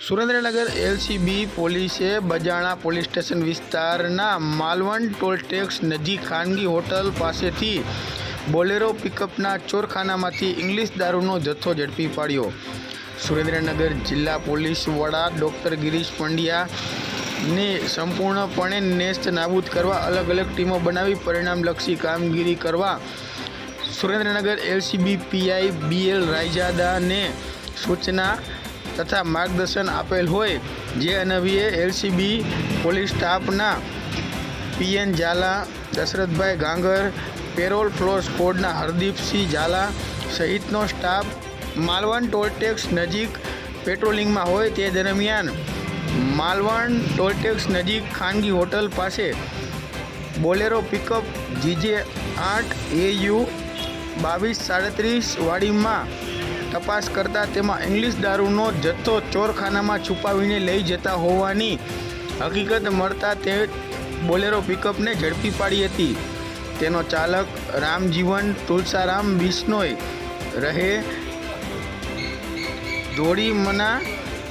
Surendranagar LCB પોલીસે બજાણા police station વિસ્તારના Malvan toll tax નજીક ખાનગી હોટલ પાસેથી બોલેરો પિકઅપના ચોરખાનામાંથી ઇંગ્લિશ દારૂનો જથ્થો ઝડપી પાડ્યો. સુરેન્દ્રનગર જિલ્લા પોલીસ વડા ડૉક્ટર ગિરીશ પંડ્યાને સંપૂર્ણપણે નેસ્ત નાબૂદ કરવા અલગ અલગ ટીમો બનાવી પરિણામલક્ષી કામગીરી કરવા Surendranagar L C B P I B L રાયજાદાને સૂચના તથા માર્ગદર્શન આપેલ હોય, જે અનવીએ એલસીબી પોલીસ સ્ટાફના P N Jhala, Dasharathbhai Gangar, parole furlough સ્કોડના Hardeep Singh Jhala સહિતનો સ્ટાફ માલવણ ટોલટેક્સ નજીક પેટ્રોલિંગમાં હોય તે દરમિયાન માલવણ ટોલટેક્સ નજીક ખાનગી હોટલ પાસે બોલેરો પિકઅપ જીજે આઠ એયુ બાવીસ સાડત્રીસ વાડીમાં તપાસ કરતા તેમાં ઇંગ્લિશ દારૂનો જથ્થો ચોરખાનામાં છુપાવીને લઈ જતા હોવાની હકીકત મળતા તે બોલેરો પિકઅપને ઝડપી પાડી હતી. તેનો ચાલક રામજીવન તુલસારામ બિશ્નોય રહે. ધોળીમના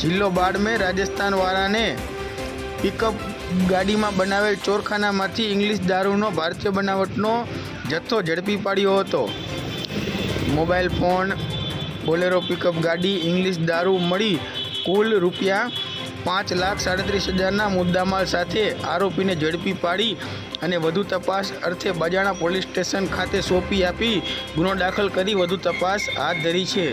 જિલ્લો બાડમેર રાજસ્થાનવાળાને પિકઅપ ગાડીમાં બનાવેલ ચોરખાનામાંથી ઇંગ્લિશ દારૂનો ભારતીય બનાવટનો જથ્થો ઝડપી પાડ્યો હતો. મોબાઈલ ફોન બોલેરો પિકઅપ ગાડી ઇંગ્લિશ દારૂ મળી કુલ રૂપિયા પાંચ લાખ સાડત્રીસ હજારના મુદ્દામાલ સાથે આરોપીને ઝડપી પાડી અને વધુ તપાસ અર્થે બજાણા પોલીસ સ્ટેશન ખાતે સોંપી આપી ગુનો દાખલ કરી વધુ તપાસ હાથ ધરી છે.